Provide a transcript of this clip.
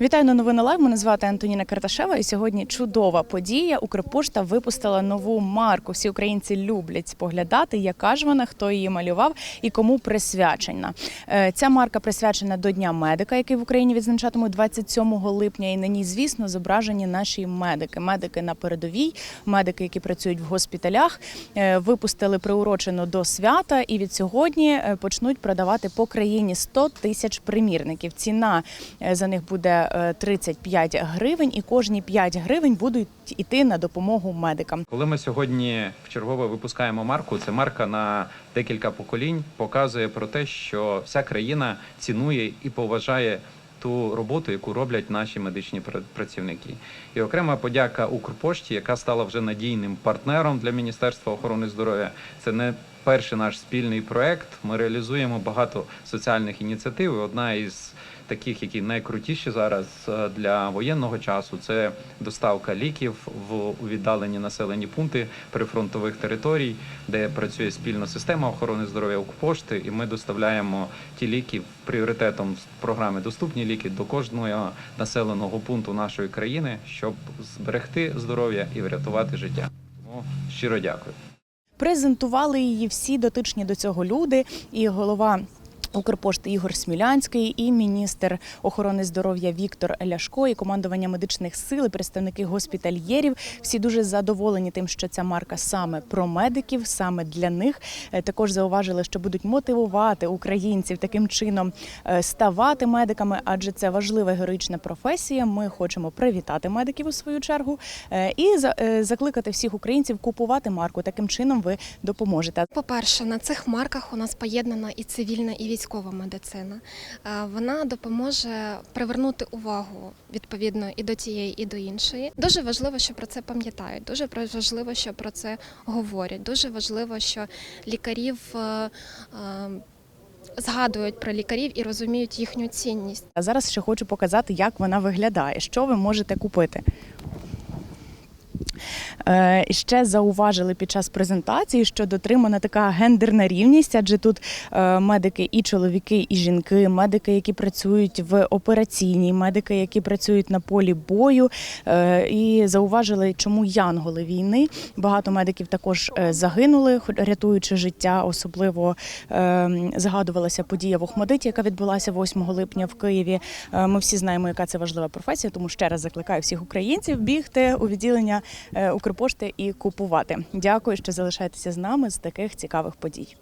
Вітаю на новини Лайв. Мене звати Антоніна Карташева. І сьогодні чудова подія. Укрпошта випустила нову марку. Всі українці люблять споглядати, яка ж вона, хто її малював і кому присвячена. Е, Ця марка присвячена до Дня медика, який в Україні відзначатимуть 27 липня. І на ній, звісно, зображені наші медики. Медики на передовій, медики, які працюють в госпіталях. Е, Випустили приурочено до свята, і від сьогодні е, почнуть продавати по країні 100 тисяч примірників. Ціна за них буде е, 35 гривень, і кожні 5 гривень будуть іти на допомогу медикам. Коли ми сьогодні вчергове випускаємо марку, це марка на декілька поколінь, показує про те, що вся країна цінує і поважає ту роботу, яку роблять наші медичні працівники. І окрема подяка Укрпошті, яка стала вже надійним партнером для Міністерства охорони здоров'я. Це не перший наш спільний проект. Ми реалізуємо багато соціальних ініціатив. Одна із таких, які найкрутіші зараз е, для воєнного часу, це доставка ліків в віддалені населені пункти прифронтових територій, де працює спільна система охорони здоров'я Укрпошти, і ми доставляємо ті ліки пріоритетом програми Доступні ліки до кожного населеного пункту нашої країни, щоб зберегти здоров'я і врятувати життя. Тому щиро дякую. Презентували її всі дотичні до цього люди, і голова. Укрпошти Ігор Смілянський і міністр охорони здоров'я Віктор Ляшко і командування медичних сил, і представники госпітальєрів. Всі дуже задоволені тим, що ця марка саме про медиків, саме для них. Е, Також зауважили, що будуть мотивувати українців таким чином е, ставати медиками, адже це важлива героїчна професія. Ми хочемо привітати медиків у свою чергу е, і за- закликати всіх українців купувати марку. Таким чином ви допоможете. По-перше, на цих марках у нас поєднана і цивільна, і військова медицина. Е, Вона допоможе привернути увагу відповідно і до тієї, і до іншої. Дуже важливо, що про це пам'ятають. Дуже важливо, що про це говорять. Дуже важливо, що лікарів. е, е, Згадують про лікарів і розуміють їхню цінність. А зараз ще хочу показати, як вона виглядає, що ви можете купити. Е, ще зауважили під час презентації, що дотримана така гендерна рівність, адже тут е, медики і чоловіки, і жінки, медики, які працюють в операційній, медики, які працюють на полі бою. Е, і зауважили, чому янголи війни. Багато медиків також загинули, рятуючи життя. Особливо згадувалася подія в Охмадиті, яка відбулася 8 липня в Києві. Ми всі знаємо, яка це важлива професія, тому ще раз закликаю всіх українців бігти у відділення е, Укрпошти і купувати. Дякую, що залишаєтеся з нами з таких цікавих подій.